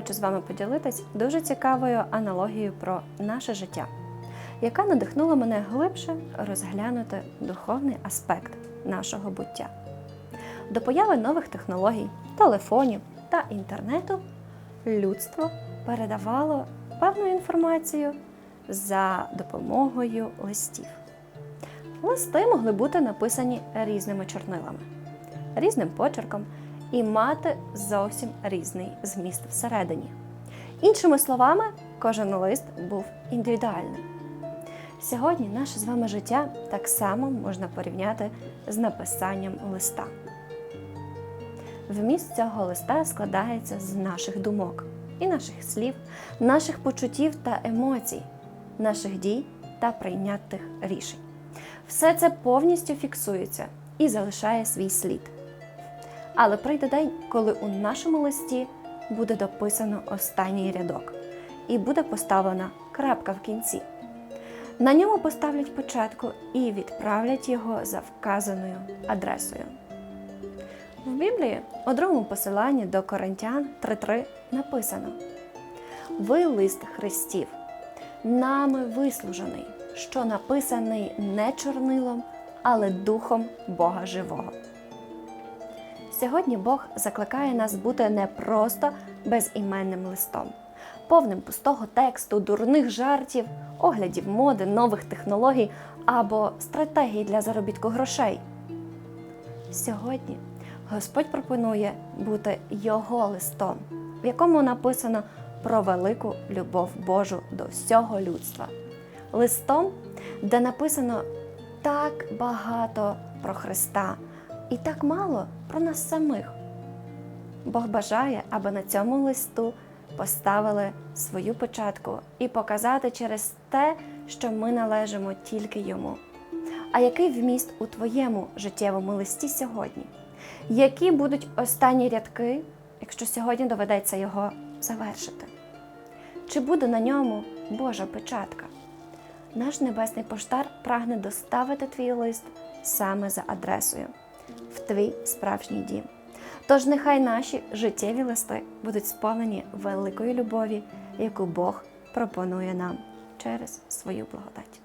хочу з вами поділитись дуже цікавою аналогією про наше життя, яка надихнула мене глибше розглянути духовний аспект нашого буття. До появи нових технологій, телефонів та інтернету людство передавало певну інформацію за допомогою листів. Листи могли бути написані різними чорнилами, різним почерком і мати зовсім різний зміст всередині. Іншими словами, кожен лист був індивідуальним. Сьогодні наше з вами життя так само можна порівняти з написанням листа. Вміст цього листа складається з наших думок і наших слів, наших почуттів та емоцій, наших дій та прийнятих рішень. Все це повністю фіксується і залишає свій слід. Але прийде день, коли у нашому листі буде дописано останній рядок і буде поставлена крапка в кінці. На ньому поставлять початку і відправлять його за вказаною адресою. В Біблії у другому посиланні до Коринтян 3.3 написано: Ви лист Христів, нами вислужений, що написаний не чорнилом, але духом Бога живого. Сьогодні Бог закликає нас бути не просто безіменним листом, повним пустого тексту, дурних жартів, оглядів моди, нових технологій або стратегій для заробітку грошей. Сьогодні Господь пропонує бути його листом, в якому написано про велику любов Божу до всього людства. Листом, де написано так багато про Христа і так мало про нас самих. Бог бажає, аби на цьому листу поставили свою початку і показати через те, що ми належимо тільки йому. А який вміст у твоєму життєвому листі сьогодні? Які будуть останні рядки, якщо сьогодні доведеться його завершити? Чи буде на ньому Божа печатка? Наш небесний поштар прагне доставити твій лист саме за адресою в твій справжній дім. Тож нехай наші життєві листи будуть сповнені великої любові, яку Бог пропонує нам через свою благодать.